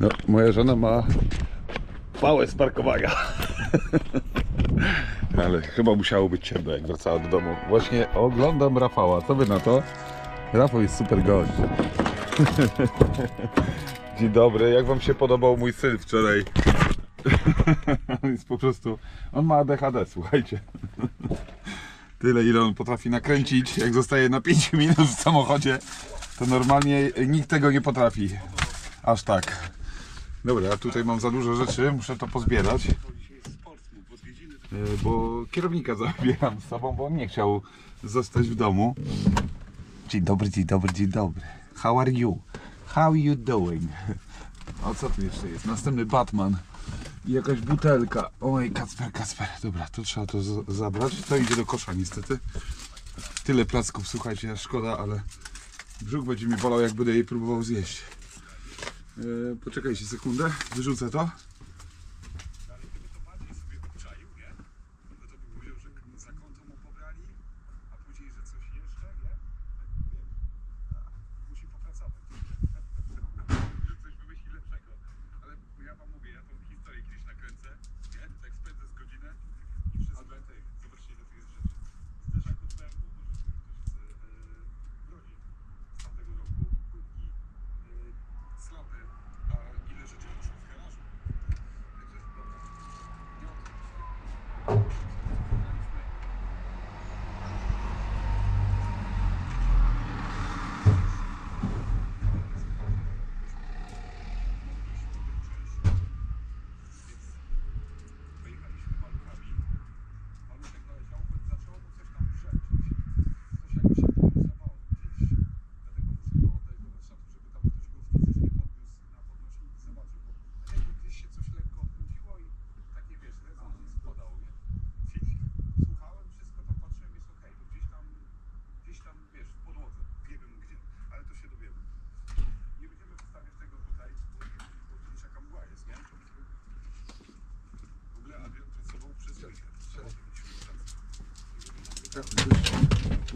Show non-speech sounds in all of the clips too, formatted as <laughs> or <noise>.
No, moja żona ma pałę z parkowania. <laughs> Ale chyba musiało być ciemno, jak wracała do domu. Właśnie oglądam Rafała. Co wy na to? Rafał jest super gość. <laughs> Dzień dobry. Jak wam się podobał mój syn wczoraj? On <laughs> jest po prostu... On ma ADHD, słuchajcie. Tyle, ile on potrafi nakręcić. Jak zostaje na 5 minut w samochodzie, to normalnie nikt tego nie potrafi. Aż tak. Dobra, tutaj mam za dużo rzeczy, muszę to pozbierać. E, Bo kierownika zabieram z sobą, bo on nie chciał zostać w domu. Dzień dobry, dzień dobry, dzień dobry. How are you? How you doing? O co tu jeszcze jest? Następny Batman. I jakaś butelka. Oj, Kacper, Kacper. Dobra, to trzeba to zabrać. To idzie do kosza niestety. Tyle placków, słuchajcie, szkoda, ale brzuch będzie mi bolał, jak będę jej próbował zjeść. Eee, poczekajcie sekundę, wyrzucę to.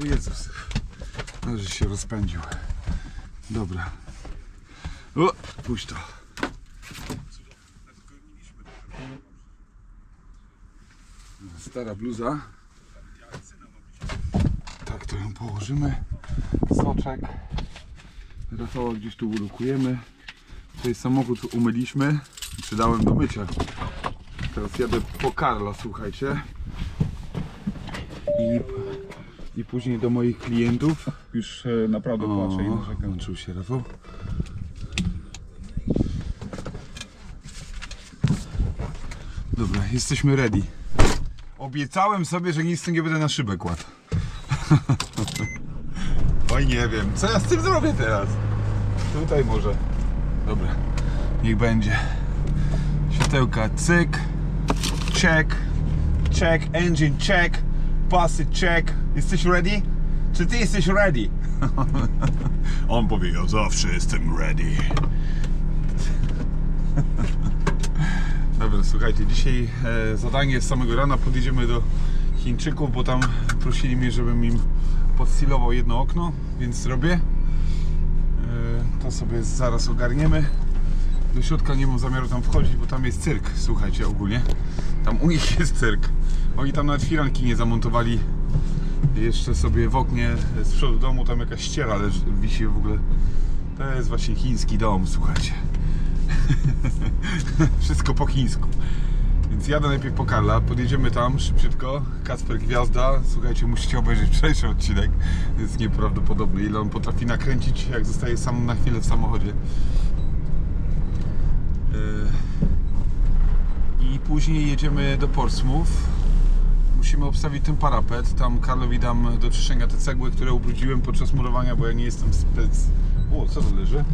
O Jezus. No, że się rozpędził. Dobra. O, puść to. Stara bluza. Tak, to ją położymy. Soczek. Rafała gdzieś tu ulokujemy. Tutaj samochód umyliśmy. Przydałem do mycia. Teraz jadę po Karla, słuchajcie. I, i później do moich klientów. Już e, naprawdę płaczę i narzekam. włączył się Rafał. Dobra, jesteśmy ready. Obiecałem sobie, że nic z tym nie będę na szybę kładł. <laughs> Oj, nie wiem, co ja z tym zrobię teraz? Tutaj może. Dobra, niech będzie. Światełka, cyk, check, check, engine check, pasy check. Jesteś ready? Czy ty jesteś ready? <laughs> On powiedział, zawsze jestem ready. Dobra, słuchajcie, dzisiaj e, zadanie z samego rana podjedziemy do Chińczyków, bo tam prosili mnie, żebym im podsilował jedno okno, więc zrobię. E, to sobie zaraz ogarniemy. Do środka nie mam zamiaru tam wchodzić, bo tam jest cyrk, słuchajcie, ogólnie. Tam u nich jest cyrk. Oni tam nawet firanki nie zamontowali. Jeszcze sobie w oknie z przodu domu tam jakaś ściera leży, wisi w ogóle. To jest właśnie chiński dom, słuchajcie. <laughs> Wszystko po chińsku. Więc jadę najpierw po Karla, podjedziemy tam szybciutko. Kacper Gwiazda, słuchajcie, musicie obejrzeć wczorajszy odcinek. Jest nieprawdopodobny, ile on potrafi nakręcić, jak zostaje sam na chwilę w samochodzie. Yy, później jedziemy do Portsmouth. Musimy obstawić ten parapet. Tam Karlowi dam do czyszczenia te cegły, które ubrudziłem podczas murowania, bo ja nie jestem spec. O, co to leży?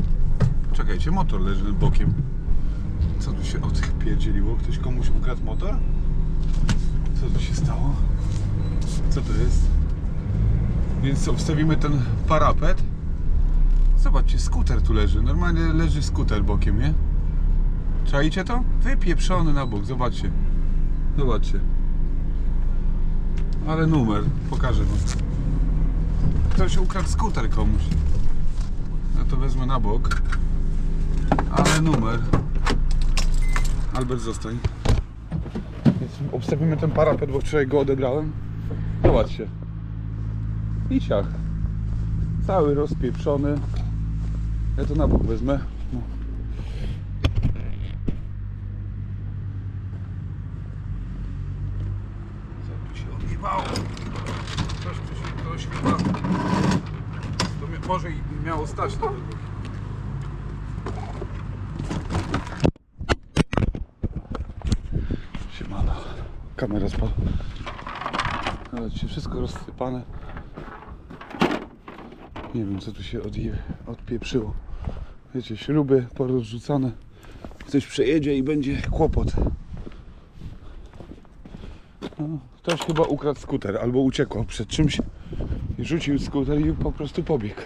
Czekajcie, motor leży bokiem. Co tu się odpierdzieliło? Ktoś komuś ukradł motor? Co tu się stało? Co to jest? Więc obstawimy ten parapet. Zobaczcie, skuter tu leży. Normalnie leży skuter bokiem, nie? Czajcie to? Wypieprzony na bok, zobaczcie. Zobaczcie. Ale numer, pokażę wam. Ktoś ukradł skuter komuś. Ja to wezmę na bok. Ale numer. Albert, zostań. Więc obstawimy ten parapet, bo wczoraj go odebrałem. Zobaczcie. I. Cały rozpieprzony. Ja to na bok wezmę. No. Co tu się odjebało? Coś tu się, ktoś chyba... To mi- może i na tego. Siemano. Kamera spadła. Zobaczcie, wszystko rozsypane. Nie wiem co tu się odje, odpieprzyło. Wiecie, śruby porozrzucane. Ktoś przejedzie i będzie kłopot. No, ktoś chyba ukradł skuter albo uciekł przed czymś i rzucił skuter i po prostu pobiegł.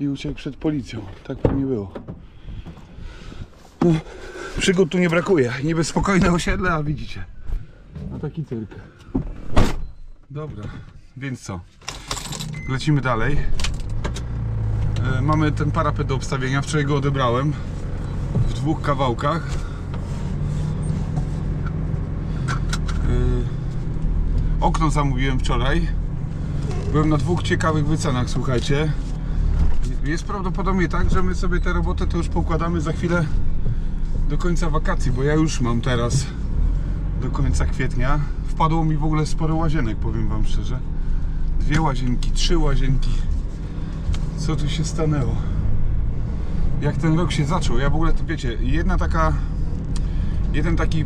I uciekł przed policją. Tak pewnie było. No, przygód tu nie brakuje. Niby spokojne osiedle, a widzicie. A taki cyrk. Dobra, więc co? Lecimy dalej. E, Mamy ten parapet do obstawienia. Wczoraj go odebrałem w dwóch kawałkach. E, Okno zamówiłem wczoraj. Byłem na dwóch ciekawych wycenach, słuchajcie. Jest prawdopodobnie tak, że my sobie tę robotę to już pokładamy za chwilę do końca wakacji, bo ja już mam teraz do końca kwietnia. Wpadło mi w ogóle sporo łazienek, powiem Wam szczerze. Dwie łazienki, trzy łazienki. Co tu się stanęło? Jak ten rok się zaczął? Ja w ogóle, to wiecie, jedna taka, jeden taki,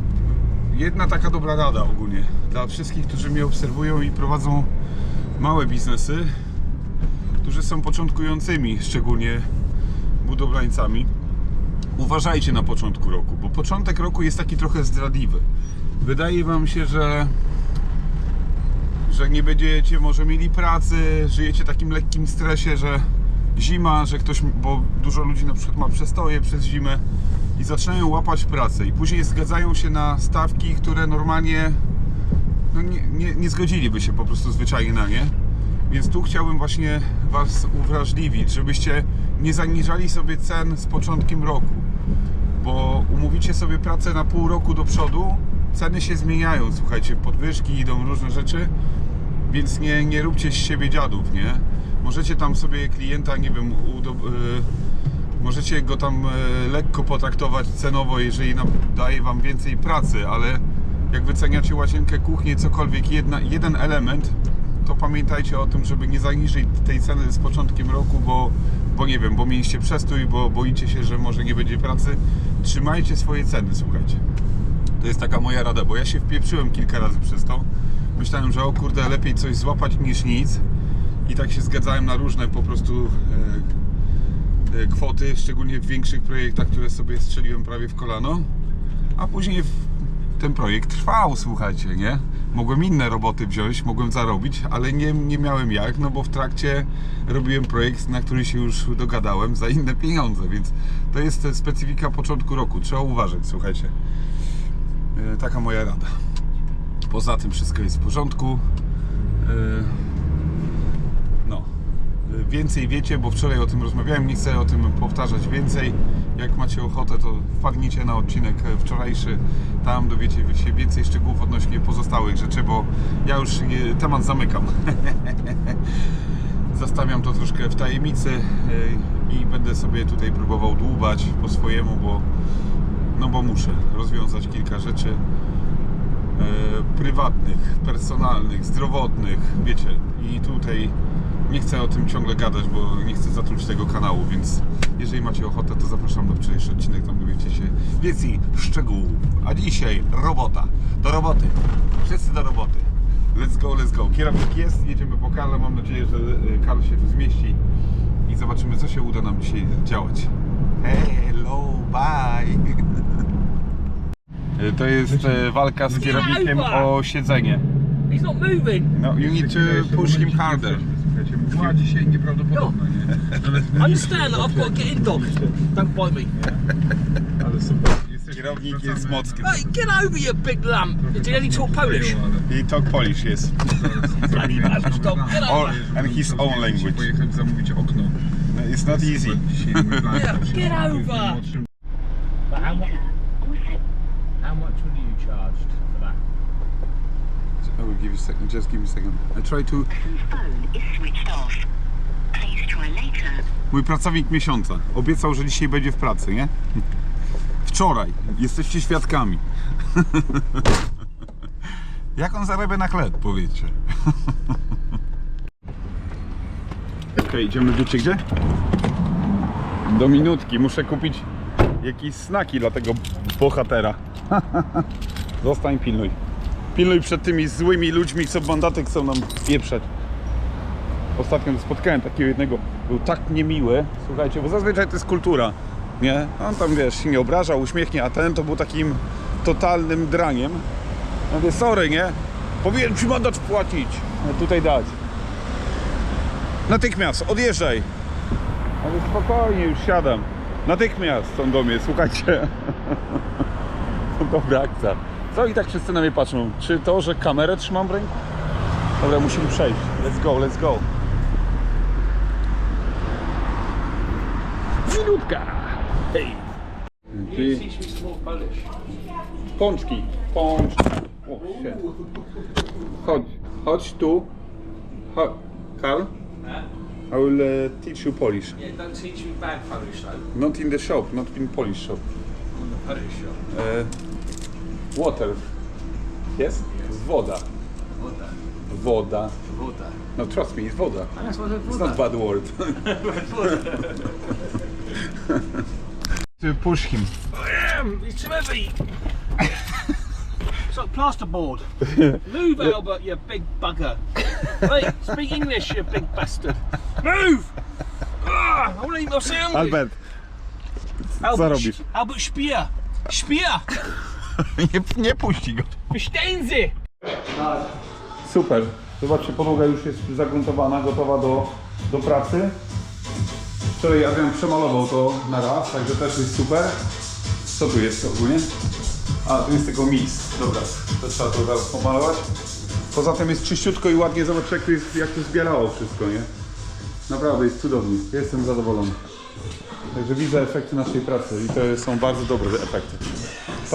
jedna taka dobra rada ogólnie dla wszystkich, którzy mnie obserwują i prowadzą małe biznesy, którzy są początkującymi, szczególnie budowlańcami. Uważajcie na początku roku, bo początek roku jest taki trochę zdradliwy. Wydaje Wam się, że że nie będziecie może mieli pracy, żyjecie takim lekkim stresie, że zima, że ktoś, bo dużo ludzi na przykład ma przestoje przez zimę i zaczynają łapać pracę i później zgadzają się na stawki, które normalnie no nie, nie, nie zgodziliby się po prostu zwyczajnie na nie. Więc tu chciałbym właśnie Was uwrażliwić, żebyście nie zaniżali sobie cen z początkiem roku, bo umówicie sobie pracę na pół roku do przodu, ceny się zmieniają, słuchajcie, podwyżki idą, różne rzeczy, więc nie, nie róbcie z siebie dziadów, nie? Możecie tam sobie klienta, nie wiem, y, możecie go tam y, lekko potraktować cenowo, jeżeli daje Wam więcej pracy, ale jak wyceniacie łazienkę, kuchnię, cokolwiek, jedna, jeden element, to pamiętajcie o tym, żeby nie zaniżyć tej ceny z początkiem roku, bo, bo nie wiem, bo mieliście przestój, bo boicie się, że może nie będzie pracy. Trzymajcie swoje ceny, słuchajcie. To jest taka moja rada, bo ja się wpieprzyłem kilka razy przez to. Myślałem, że o kurde, lepiej coś złapać niż nic. I tak się zgadzałem na różne po prostu e, e, kwoty, szczególnie w większych projektach, które sobie strzeliłem prawie w kolano. A później ten projekt trwał, słuchajcie, nie? Mogłem inne roboty wziąć, mogłem zarobić, ale nie, nie miałem jak, no bo w trakcie robiłem projekt, na który się już dogadałem za inne pieniądze, więc to jest e, specyfika początku roku. Trzeba uważać, słuchajcie. E, Taka moja rada. Poza tym wszystko jest w porządku. Więcej wiecie, bo wczoraj o tym rozmawiałem, nie chcę o tym powtarzać więcej. Jak macie ochotę, to wpadnijcie na odcinek wczorajszy. Tam dowiecie się więcej szczegółów odnośnie pozostałych rzeczy, bo ja już e, temat zamykam. <laughs> Zostawiam to troszkę w tajemnicy e, i będę sobie tutaj próbował dłubać po swojemu, bo no bo muszę rozwiązać kilka rzeczy e, prywatnych, personalnych, zdrowotnych, wiecie. I tutaj nie chcę o tym ciągle gadać, bo nie chcę zatruć tego kanału, więc jeżeli macie ochotę, to zapraszam na wczorajszy odcinek, tam dowiecie się więcej szczegółów. A dzisiaj robota. Do roboty. Wszyscy do roboty. Let's go, let's go. Kierownik jest, jedziemy po Karla. Mam nadzieję, że e, Karl się tu zmieści i zobaczymy, co się uda nam dzisiaj działać. Hello, bye! <laughs> To jest e, walka z kierownikiem o siedzenie. He's not moving. No, you need to push him harder. Słuchajcie, mgła dzisiaj nieprawdopodobna, nie? <laughs> Ale, Understand that I've got to get in, dog. Don't bite me. ale super. Jest Kierownik jest mocny. Hey, get over you big lump. Did he only talk Polish? He talk Polish, yes. <laughs> Bloody Polish dog. Get Or, over. and his own language. Pojechać zamówić okno. It's not easy. Dzisiaj mój plan. Yeah, get over. But how much? How much were you charged for that? I will give you a second. Just give me a second. I try to. Mój pracownik miesiąca. Obiecał, że dzisiaj będzie w pracy, nie? Wczoraj. Jesteście świadkami. <laughs> Jak on zarabia na chleb, powiedzcie. <laughs> Okej, idziemy wiecie gdzie? Do minutki. Muszę kupić jakieś snaki dla tego bohatera. <laughs> Zostań, pilnuj. Pilnuj przed tymi złymi ludźmi, co bandaty chcą nam pieprzać. Ostatnio spotkałem takiego jednego, był tak niemiły, słuchajcie, bo zazwyczaj to jest kultura, nie? On tam, wiesz, się nie obrażał, uśmiechnie, a ten to był takim totalnym draniem. Ja mówię, sorry, nie? Powinien ci mandat płacić, tutaj dać. Natychmiast, odjeżdżaj. Ja spokojnie, już siadam. Natychmiast są do mnie, słuchajcie. <laughs> Dobra akcja. Co i tak wszyscy na mnie patrzą? Czy to, że kamerę trzymam w ręku? Dobra, musimy przejść. Let's go, let's go. Minutka. Hej. Ty... Teach me some more Polish. Pączki. Pączki. O, się. Chodź. Chodź tu. Chodź. Karl? I will uh, teach you Polish. Yeah, don't teach me bad Polish though. Not in the shop, not in Polish shop. On the Polish shop. Uh, water. Yes? Woda. Woda. Woda. Woda. No trust me, it's woda. That's what It's not bad word. to push him. It's too heavy. it's like plasterboard. Move, <laughs> Albert, you big bugger. Hey, speak English, you big bastard. Move! Ah, I want to eat my sandwich. Albert, Albert, robisz? Albert Speer. Speer! <laughs> nie, nie puści go. Sie? Super. Zobaczcie, podłoga już jest zagruntowana, gotowa do, do pracy. Wczoraj Adrian przemalował to na raz, także też jest super. Co tu jest ogólnie? A, tu jest tylko mix. Dobra, to trzeba to zaraz pomalować. Poza tym jest czyściutko i ładnie, zobaczcie jak to, jest, jak to zbierało wszystko, nie? Naprawdę jest cudownie. Jestem zadowolony. Także widzę efekty naszej pracy i to są bardzo dobre efekty.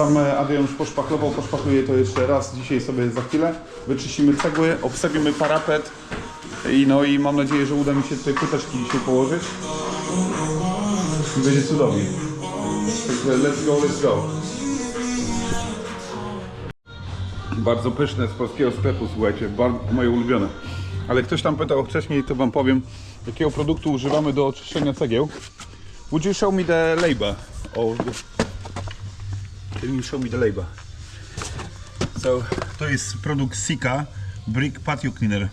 Tam e, Adrian już poszpachlował, poszpachluje to jeszcze raz dzisiaj sobie za chwilę. Wyczyścimy cegły, obstawimy parapet i no i mam nadzieję, że uda mi się tutaj płyteczki dzisiaj położyć. Będzie cudownie. Także let's go, let's go. Bardzo pyszne z polskiego sklepu, słuchajcie, bardzo moje ulubione. Ale ktoś tam pytał wcześniej, to wam powiem, jakiego produktu używamy do oczyszczenia cegieł. Would you show me the label? The... Can you show me the label? So, to jest produkt Sika Brick Patio Cleaner.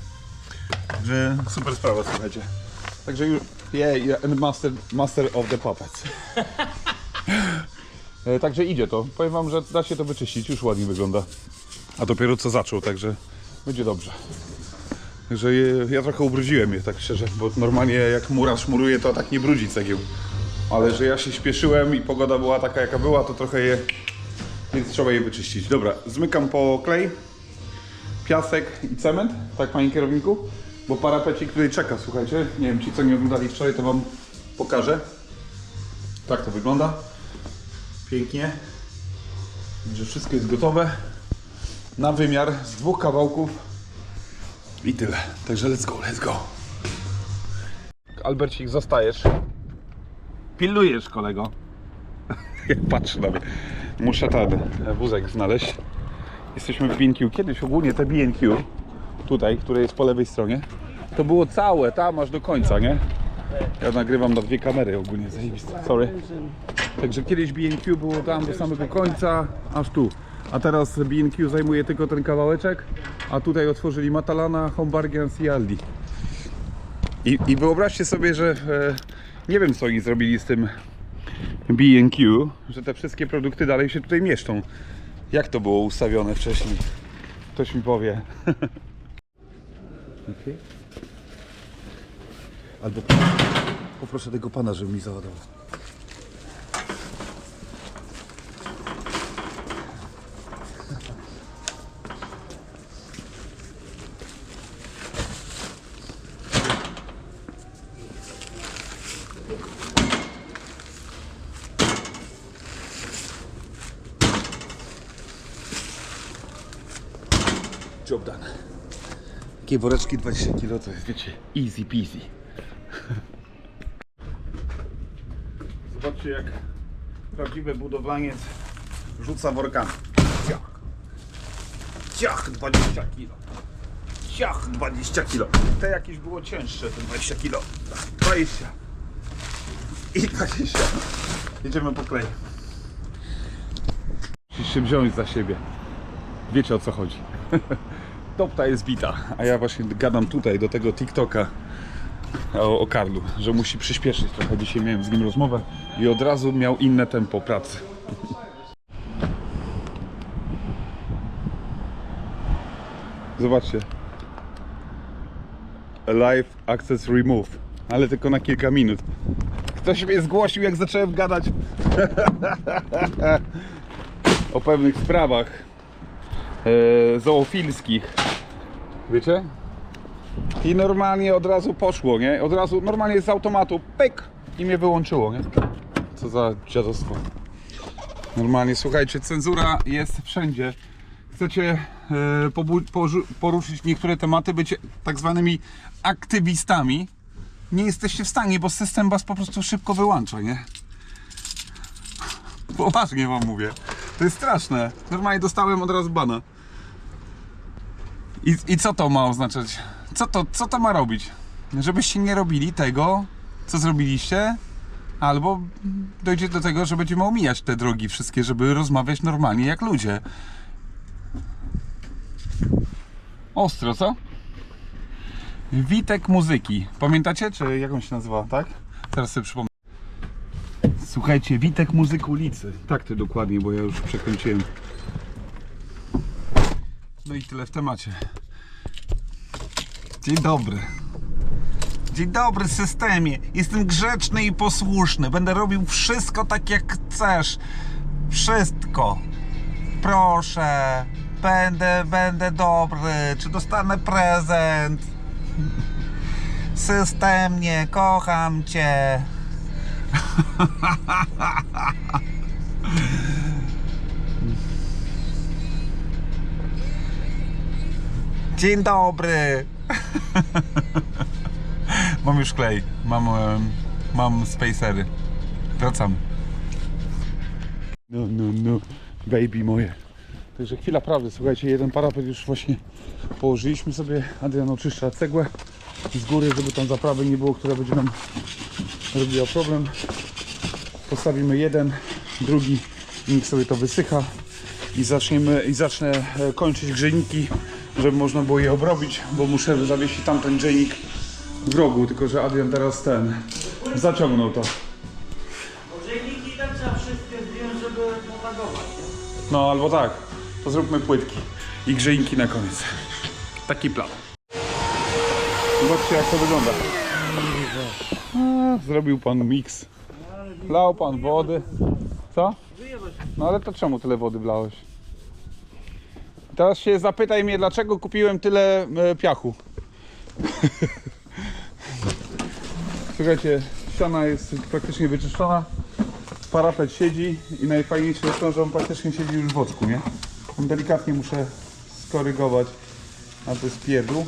Także super sprawa, słuchajcie. Także już, yeah, yeah, and master, master of the puppets. <laughs> E, Także idzie to. Powiem wam, że da się to wyczyścić, już ładnie wygląda. A dopiero co zaczął, także będzie dobrze. Także je, ja trochę ubrudziłem je, tak szczerze, bo normalnie jak mura szmuruje, to tak nie brudzi cegieł. Ale że ja się śpieszyłem i pogoda była taka jaka była, to trochę je, więc trzeba je wyczyścić. Dobra, zmykam po klej, piasek i cement, tak panie kierowniku? Bo parapecik tutaj czeka, słuchajcie. Nie wiem, ci co nie oglądali wczoraj, to wam pokażę. Tak to wygląda. Pięknie. Że wszystko jest gotowe. Na wymiar z dwóch kawałków. I tyle. Także let's go, let's go. Albercik, zostajesz. Pilnujesz, kolego. <laughs> Patrz na mnie. Muszę ten wózek znaleźć. Jesteśmy w B&Q. Kiedyś ogólnie te B&Q, tutaj, które jest po lewej stronie, to było całe, tam aż do końca, nie? Ja nagrywam na dwie kamery ogólnie, zajebiste. Sorry. Także kiedyś B&Q było tam do samego końca, aż tu. A teraz B&Q zajmuje tylko ten kawałeczek, a tutaj otworzyli Matalana, Hombargians i Aldi. I, I wyobraźcie sobie, że e, nie wiem co oni zrobili z tym B&Q, że te wszystkie produkty dalej się tutaj mieszczą. Jak to było ustawione wcześniej? Ktoś mi powie. <laughs> okay. Albo poproszę tego pana, żeby mi załadował. Takie woreczki 20 kg to jest, wiecie, easy peasy. <laughs> Zobaczcie jak prawdziwy budowlaniec rzuca workami. Ciach. Ciach 20 kg. Ciach 20 kg. Te jakieś było cięższe, te 20 kg. 20. I 20. Jedziemy po klej. Musisz się wziąć za siebie. Wiecie o co chodzi. <laughs> Topta jest bita, a ja właśnie gadam tutaj do tego TikToka o, o Karlu, że musi przyspieszyć trochę. Dzisiaj miałem z nim rozmowę i od razu miał inne tempo pracy. Zobaczcie. Live Access Remove, ale tylko na kilka minut. Ktoś mnie zgłosił, jak zacząłem gadać <laughs> o pewnych sprawach e, zoofilskich. Wiecie? I normalnie od razu poszło, nie? Od razu, normalnie z automatu, pyk! I mnie wyłączyło, nie? Co za dziadostwo. Normalnie, słuchajcie, cenzura jest wszędzie. Chcecie porzu- poruszyć niektóre tematy, być tak zwanymi aktywistami. Nie jesteście w stanie, bo system was po prostu szybko wyłącza, nie? Poważnie wam mówię. To jest straszne. Normalnie dostałem od razu bana. I, I co to ma oznaczać? Co to, co to ma robić? Żebyście nie robili tego, co zrobiliście, albo dojdzie do tego, że będziemy omijać te drogi wszystkie, żeby rozmawiać normalnie jak ludzie. Ostro, co? Witek Muzyki. Pamiętacie, czy jak on się nazywa, tak? Teraz sobie przypomnę. Słuchajcie, Witek Muzyk ulicy. Tak to dokładnie, bo ja już przekręciłem. No i tyle w temacie. Dzień dobry. Dzień dobry systemie. Jestem grzeczny i posłuszny. Będę robił wszystko tak jak chcesz. Wszystko. Proszę. Będę, będę dobry. Czy dostanę prezent? Systemnie, kocham cię. <laughs> Dzień dobry. <laughs> mam już klej. Mam, mam spacery. Wracam. No, no, no. Baby moje. Także chwila prawdy. Słuchajcie, jeden parapet już właśnie położyliśmy sobie. Adrian oczyszcza cegłę z góry, żeby tam zaprawy nie było, która będzie nam robiła problem. Postawimy jeden, drugi, niech sobie to wysycha i zaczniemy i zacznę e, kończyć grzejniki, żeby można było je obrobić, bo muszę zawiesić tamten grzejnik w rogu, tylko że Adrian teraz ten zaciągnął to. Grzejniki tak trzeba wszystkie zdjąć, żeby potagować. No albo tak, to zróbmy płytki i grzejniki na koniec. Taki plan. Zobaczcie jak to wygląda. A, zrobił pan miks. Lał pan wody. Co? No ale to czemu tyle wody wlałeś? Teraz się zapytaj mnie, dlaczego kupiłem tyle e, piachu. <laughs> Słuchajcie, ściana jest praktycznie wyczyszczona. Parapet siedzi i najfajniejsze jest to, że on praktycznie siedzi już w oczku, nie? Delikatnie muszę skorygować na to jest pierdół.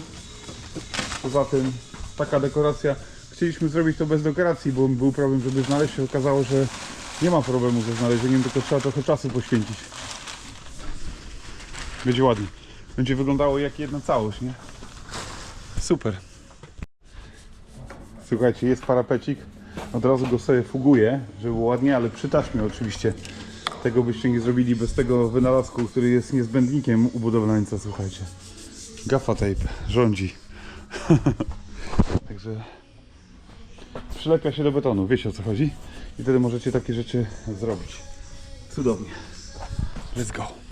Poza tym taka dekoracja. Chcieliśmy zrobić to bez dekoracji, bo był problem, żeby znaleźć. się okazało, że nie ma problemu ze znalezieniem, tylko trzeba trochę czasu poświęcić. Będzie ładnie. Będzie wyglądało jak jedna całość, nie? Super. Słuchajcie, jest parapecik. Od razu go sobie fuguję, żeby było ładnie, ale przy taśmie oczywiście. Tego byście nie zrobili bez tego wynalazku, który jest niezbędnikiem u budowlańca, słuchajcie. Gaffa tape rządzi. <laughs> Także przylepia się do betonu, wiecie o co chodzi? I wtedy możecie takie rzeczy zrobić. Cudownie. Let's go.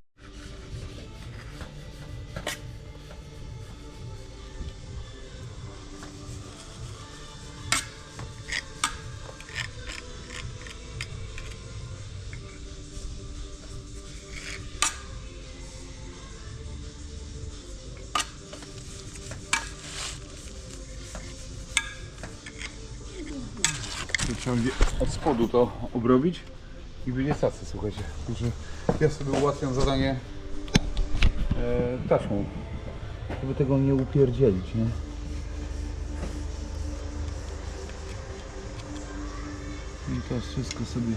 Trzeba będzie od spodu to obrobić i będzie cacy, słuchajcie. Także ja sobie ułatwiam zadanie e, taśmą. żeby tego nie upierdzielić, nie? I to wszystko sobie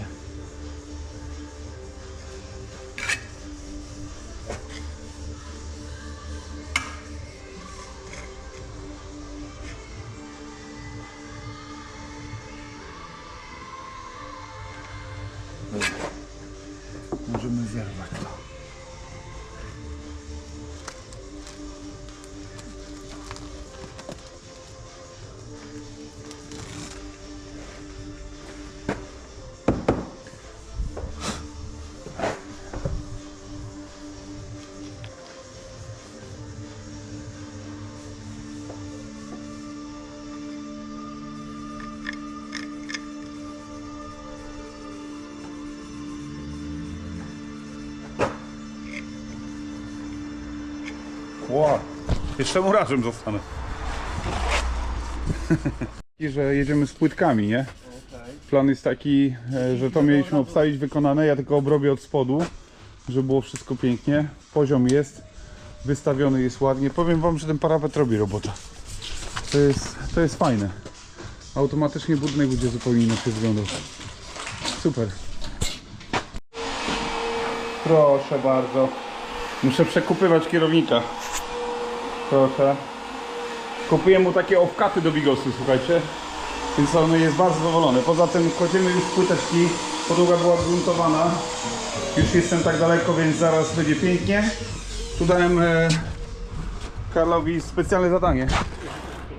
Ła, jeszcze murarzem zostanę. I że jedziemy z płytkami, nie? Plan jest taki, e, że to mieliśmy obstawić wykonane, ja tylko obrobię od spodu, żeby było wszystko pięknie. Poziom jest, wystawiony jest ładnie. Powiem wam, że ten parapet robi robotę. To jest, to jest fajne. Automatycznie budynek będzie zupełnie inaczej wyglądał. Super. Proszę bardzo. Muszę przekupywać kierownika. Proszę. Kupuję mu takie owkaty do bigosy, słuchajcie. Więc on jest bardzo zadowolony. Poza tym kładziemy już płyteczki. Podłoga była gruntowana. Już jestem tak daleko, więc zaraz będzie pięknie. Tu dałem e, Karlowi specjalne zadanie.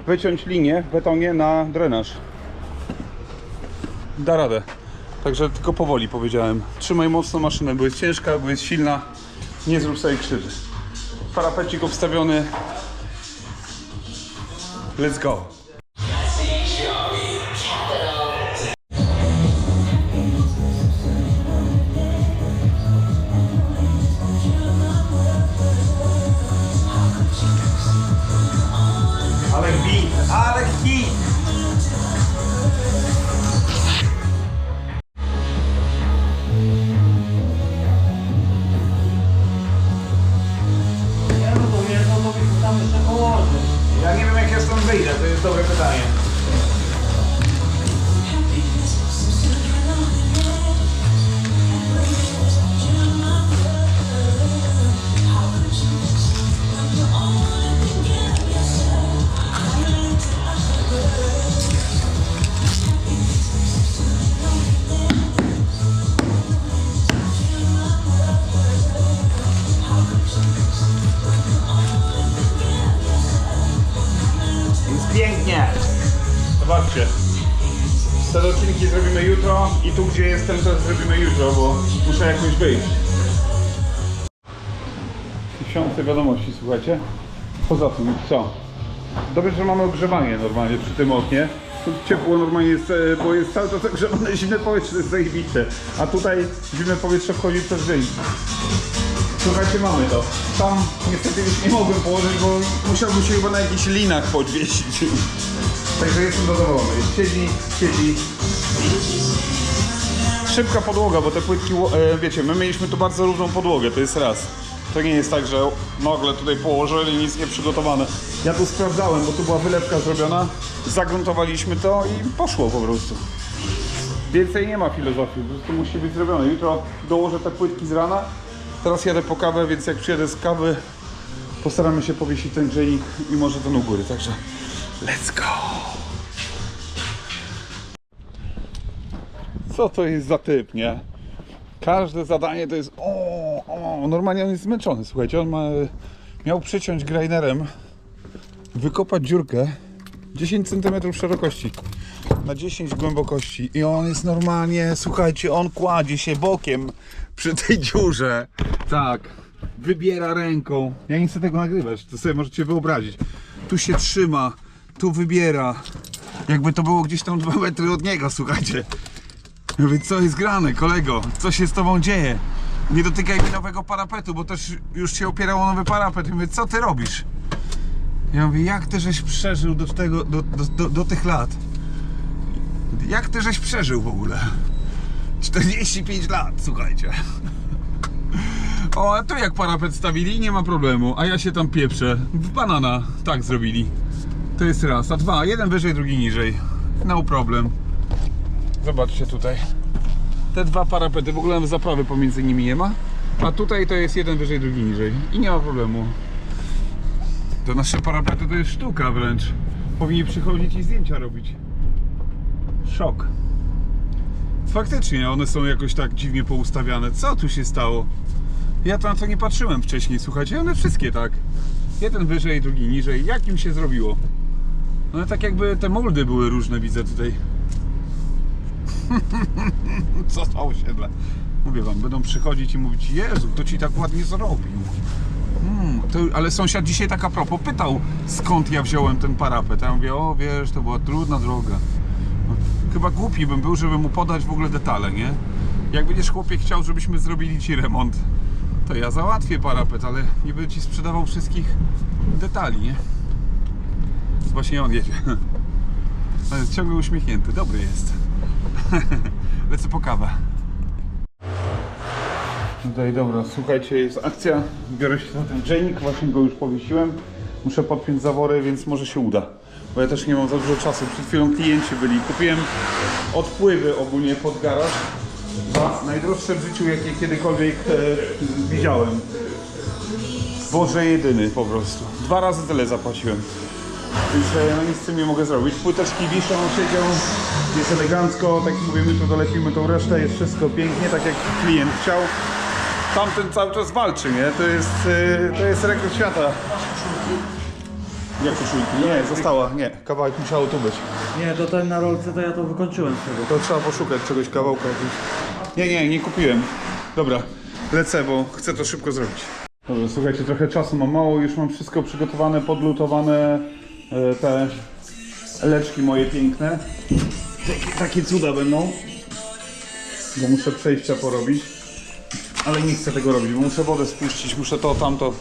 Wyciąć linię w betonie na drenaż. Da radę. Także tylko powoli powiedziałem. Trzymaj mocno maszynę, bo jest ciężka, bo jest silna. Nie zrób sobie krzywy. Parapecik obstawiony. Let's go. Poza tym, co? Dobrze, że mamy ogrzewanie normalnie przy tym oknie. Tu ciepło normalnie jest, e, bo jest cały czas zagrzewane <laughs> zimne powietrze, jest zajebiście. A tutaj zimne powietrze wchodzi przez dzień. Słuchajcie, mamy to. Tam niestety już nie mogłem położyć, bo musiałbym się chyba na jakichś linach podwiesić. <laughs> Także jestem zadowolony. Siedzi, siedzi. Szybka podłoga, bo te płytki, e, wiecie, my mieliśmy tu bardzo równą podłogę, to jest raz. To nie jest tak, że nagle tutaj położyli, nic nie przygotowane. Ja tu sprawdzałem, bo tu była wylewka zrobiona, zagruntowaliśmy to i poszło po prostu. Więcej nie ma filozofii, po prostu musi być zrobione. Jutro dołożę te płytki z rana. Teraz jadę po kawę, więc jak przyjadę z kawy, postaramy się powiesić ten grzejnik i może ten u góry. Także let's go! Co to jest za typ, nie? Każde zadanie to jest o, o, normalnie on jest zmęczony, słuchajcie, on ma, miał przyciąć grinerem, wykopać dziurkę 10 cm szerokości na 10 głębokości i on jest normalnie, słuchajcie, on kładzie się bokiem przy tej dziurze. Tak, wybiera ręką. Ja nie chcę tego nagrywać, to sobie możecie wyobrazić. Tu się trzyma, tu wybiera. Jakby to było gdzieś tam 2 metry od niego, słuchajcie. Ja mówię, co jest grane, kolego? Co się z tobą dzieje? Nie dotykaj mi nowego parapetu, bo też już się opierało nowy parapet. Ja mówię, co ty robisz? Ja mówię, jak ty żeś przeżył do, tego, do, do, do, do tych lat? Jak ty żeś przeżył w ogóle? 45 lat, słuchajcie. O, a tu jak parapet stawili, nie ma problemu, a ja się tam pieprzę. W banana tak zrobili. To jest raz, a dwa, jeden wyżej, drugi niżej. No problem. Zobaczcie tutaj. Te dwa parapety, w ogóle zaprawy pomiędzy nimi nie ma. A tutaj to jest jeden wyżej, drugi niżej. I nie ma problemu. To nasze parapety to jest sztuka wręcz. Powinni przychodzić i zdjęcia robić. Szok. Faktycznie, one są jakoś tak dziwnie poustawiane. Co tu się stało? Ja to na to nie patrzyłem wcześniej, słuchajcie, one wszystkie tak. Jeden wyżej, drugi niżej. Jak im się zrobiło? No tak jakby te moldy były różne, widzę tutaj. <laughs> Co to osiedle? Mówię wam, będą przychodzić i mówić, Jezu, to ci tak ładnie zrobił. Mm, to, ale sąsiad dzisiaj tak a propos pytał, skąd ja wziąłem ten parapet. A ja mówię, o wiesz, to była trudna droga. No, Chyba głupi bym był, żeby mu podać w ogóle detale, nie? Jak będziesz chłopie chciał, żebyśmy zrobili ci remont, to ja załatwię parapet, ale nie będę ci sprzedawał wszystkich detali, nie? Właśnie on jedzie. <laughs> Ale ciągle uśmiechnięty, dobry jest. <laughs> Lecę po kawę. Tutaj dobra, słuchajcie, jest akcja. Biorę się za ten dżejnik, właśnie go już powiesiłem. Muszę podpiąć zawory, więc może się uda. Bo ja też nie mam za dużo czasu. Przed chwilą klienci byli. Kupiłem odpływy ogólnie pod garaż. Dwa najdroższe w życiu, jakie kiedykolwiek e, widziałem. Boże jedyny po prostu. Dwa razy tyle zapłaciłem. Więc e, no nic z tym nie mogę zrobić. Płyteczki wiszą, siedział, jest elegancko, tak jak mówię, my tu dolepimy tą resztę, jest wszystko pięknie, tak jak klient chciał. Tamten cały czas walczy, nie? To jest, e, to jest rekord świata. Jak koszulki? Nie, została, nie, kawałek musiało tu być. Nie, to ten na rolce to ja to wykończyłem z tego. To trzeba poszukać czegoś, kawałka jakiegoś. Nie, nie, nie kupiłem. Dobra, lecę, bo chcę to szybko zrobić. Dobra, słuchajcie, trochę czasu mam mało, już mam wszystko przygotowane, podlutowane e, te leczki moje piękne. Takie, takie cuda będą. Bo muszę przejścia porobić. Ale nie chcę tego robić, bo muszę wodę spuścić, muszę to, tamto.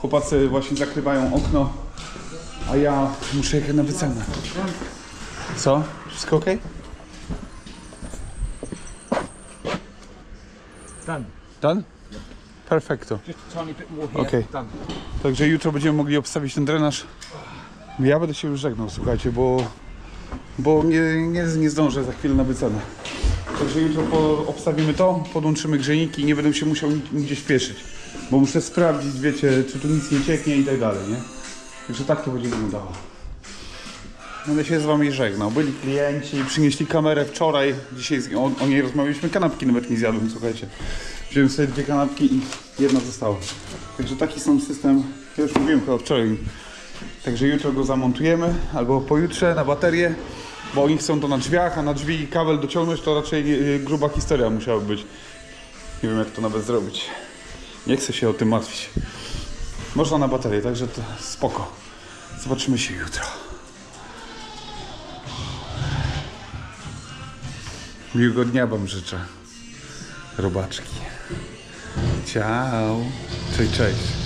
Chłopacy właśnie zakrywają okno, a ja muszę jechać na wycenę. Co? Wszystko ok? Done. Done? Perfekto. Done. Także jutro będziemy mogli obstawić ten drenaż. Ja będę się już żegnał, słuchajcie, bo, bo nie, nie, nie zdążę za chwilę na wycenę. Także jutro po, obstawimy to, podłączymy grzejniki i nie będę się musiał nig- nigdzie śpieszyć. Bo muszę sprawdzić, wiecie, czy tu nic nie cieknie i tak dalej, nie? Także tak to będzie wyglądało. Będę się z wami żegnał. Byli klienci, przynieśli kamerę wczoraj. Dzisiaj z, o, o niej rozmawialiśmy. Kanapki nawet nie zjadłem, słuchajcie. Wziąłem sobie dwie kanapki i jedna została. Także taki sam system. Ja już mówiłem chyba wczoraj. Także jutro go zamontujemy, albo pojutrze na baterię, bo oni chcą to na drzwiach, a na drzwi kabel dociągnąć to raczej nie, gruba historia musiała być. Nie wiem jak to nawet zrobić. Nie chcę się o tym martwić. Można na baterię, także to spoko. Zobaczymy się jutro. Miłego dnia Wam życzę. Robaczki. Ciao. Cześć, cześć.